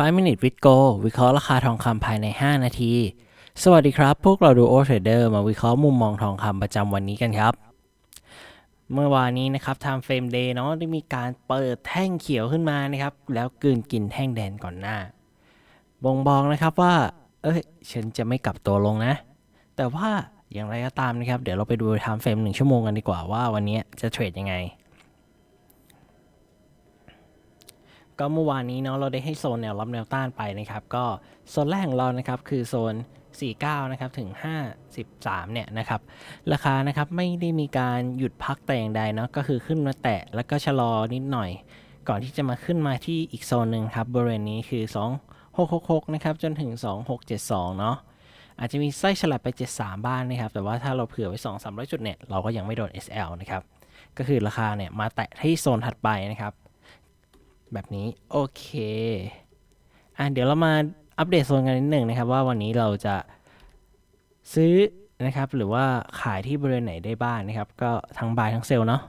5 minute with go วิเคราะห์ราคาทองคำภายใน 5 นาที สวัสดีครับ พวกเราดูโอเทรดเดอร์มาวิเคราะห์มุมมองทองคำประจำวันนี้กันครับ เมื่อวานนี้นะครับ time frame day เนาะได้มีการเปิดแท่งเขียวขึ้นมานะครับ แล้วกืนกินแท่งแดงก่อนหน้า บ่งบอกนะครับว่า เอ้ย ฉันจะไม่กลับตัวลงนะ แต่ว่าอย่างไรก็ตามนะครับ เดี๋ยวเราไปดู time frame หนึ่งชั่วโมงกันดีกว่าว่าวันนี้จะเทรดยังไง ก็เมื่อวานนี้เนาะเราได้ให้โซนแนวรับแนวต้านไปนะครับ ก็โซนแรกของเรานะครับคือโซน 49 นะครับถึง 53 เนี่ยนะครับ ราคานะครับไม่ได้มีการหยุดพักแต่อย่างใดเนาะก็คือขึ้นมาแตะแล้วก็ชะลอนิดหน่อย ก่อนที่จะมาขึ้นมาที่อีกโซนหนึ่งครับบริเวณนี้คือ 2666 นะครับจนถึง 2672 เนาะอาจจะมีไส้ฉลับไป 73 บ้านนะครับ แต่ว่าถ้าเราเผื่อไว้ 2-300 จุดเนี่ย เราก็ยังไม่โดน SL นะครับ ก็คือราคาเนี่ยมาแตะที่โซนถัดไปนะครับ แบบนี้โอเคอะเดี๋ยวเรามาอัปเดตโซนกันนิดหนึ่งนะครับ ว่าวันนี้เราจะซื้อนะครับ หรือว่าขายที่บริเวณไหนได้บ้างนะครับ ก็ทั้งบายทั้งเซลเนาะ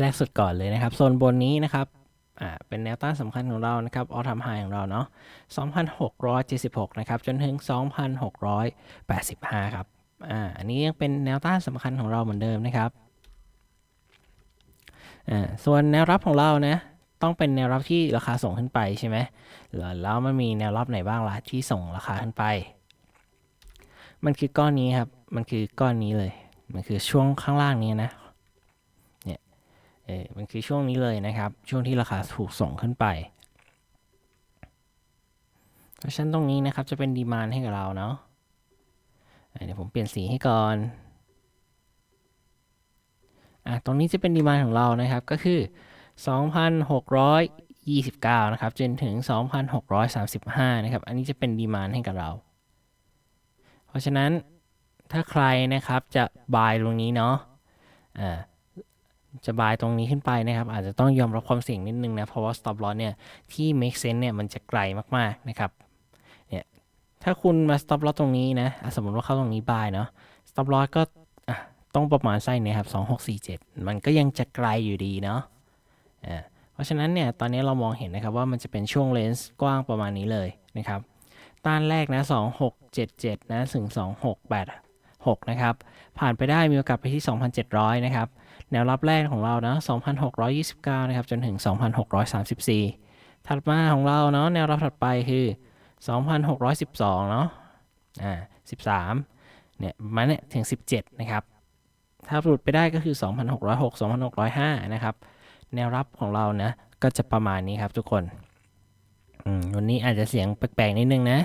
แรกสุดก่อนเลยนะครับ โซนบนนี้นะครับอ่าเป็นแนวต้านสำคัญของเรานะครับออทำไฮของเราเนาะ2,676 นะครับ จนถึง 2,685 ครับอ่าอันนี้ยังเป็นแนวต้านสำคัญของเราเหมือนเดิมนะครับอ่าส่วนแนวรับของเรานะ ต้องเป็นแนวรับที่ราคาส่งขึ้นไปใช่ไหมแล้วแล้วมันมีแนวรับไหนบ้างล่ะที่ส่งราคาขึ้นไป มันคือก้อนนี้ครับ มันคือก้อนนี้เลย มันคือช่วงข้างล่างนี้นะ เนี่ย เออมันคือช่วงนี้เลยนะครับ ช่วงที่ราคาถูกส่งขึ้นไป เพราะฉะนั้นตรงนี้นะครับจะเป็นดีมานให้กับเราเนาะอะเดี๋ยวผมเปลี่ยนสีให้ก่อนอะตรงนี้จะเป็นดีมานของเรานะครับ ก็คือ 2,629 นะครับ จนถึง 2,635 นะครับ อันนี้จะเป็นดีมานให้กับเรา เพราะฉะนั้นถ้าใครนะครับจะบายตรงนี้เนาะอ่าจะบายตรงนี้ขึ้นไปนะครับ อาจจะต้องยอมรับความเสี่ยงนิดนึงนะ เพราะว่า stop loss เนี่ย ที่ make sense เนี่ย มันจะไกลมากๆนะครับ เนี่ย ถ้าคุณมา stop loss ตรงนี้นะะสมมติว่าเข้าตรงนี้บายเนาะ stop loss ก็ต้องประมาณไส้เนี่ยครับ2647 มันก็ยังจะไกลอยู่ดีเนาะ เพราะฉะนั้นเนี่ยตอนนี้เรามองเห็นนะครับว่ามันจะเป็นช่วงเลนส์กว้างประมาณนี้เลยนะครับต้านแรกนะ2677นะถึง2686นะครับผ่านไปได้มีโอกาสไปที่ 2,700นะครับแนวรับแรกของเรานะ2,629นะครับจนถึง 2,634 ถัดมาของเราเนาะแนวรับถัดไปคือ 2,612เนาะอ่า13เนี่ยมาเนี่ยถึง 17นะครับถ้าหลุดไปได้ก็คือ 2,606 2,605นะครับ แนวรับของเรานะ ก็จะประมาณนี้ครับทุกคนวันนี้อาจจะเสียงแปลกๆนิดนึงนะ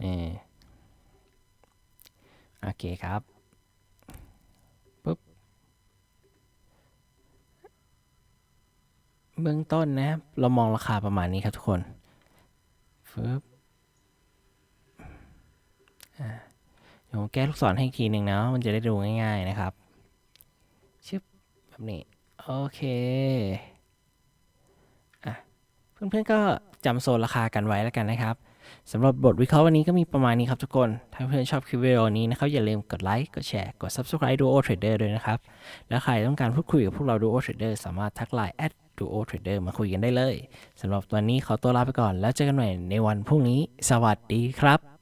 เออโอเคครับปุ๊บเบื้องต้นนะ เรามองราคาประมาณนี้ครับทุกคนฟึบเดี๋ยวผมแก้ลูกศรให้อีกทีหนึ่งนะ มันจะได้ดูง่าย ๆนะครับ ชึบแบบนี้ โอเคอะเพื่อนๆก็จำโซนราคากันไว้แล้วกันนะครับสำหรับบทวิเคราะห์วันนี้ก็มีประมาณนี้ครับทุกคน ถ้าเพื่อนชอบคลิปวิดีโอนี้นะครับ อย่าลืมกดไลค์ กดแชร์ กด Subscribe Duo Trader ด้วยนะครับ แล้วใครต้องการพูดคุยกับพวกเรา Duo Trader สามารถทักไลน์ @duo trader มาคุยกันได้เลย สำหรับวันนี้ขอตัวลาไปก่อน แล้วเจอกันใหม่ในวันพรุ่งนี้ สวัสดีครับ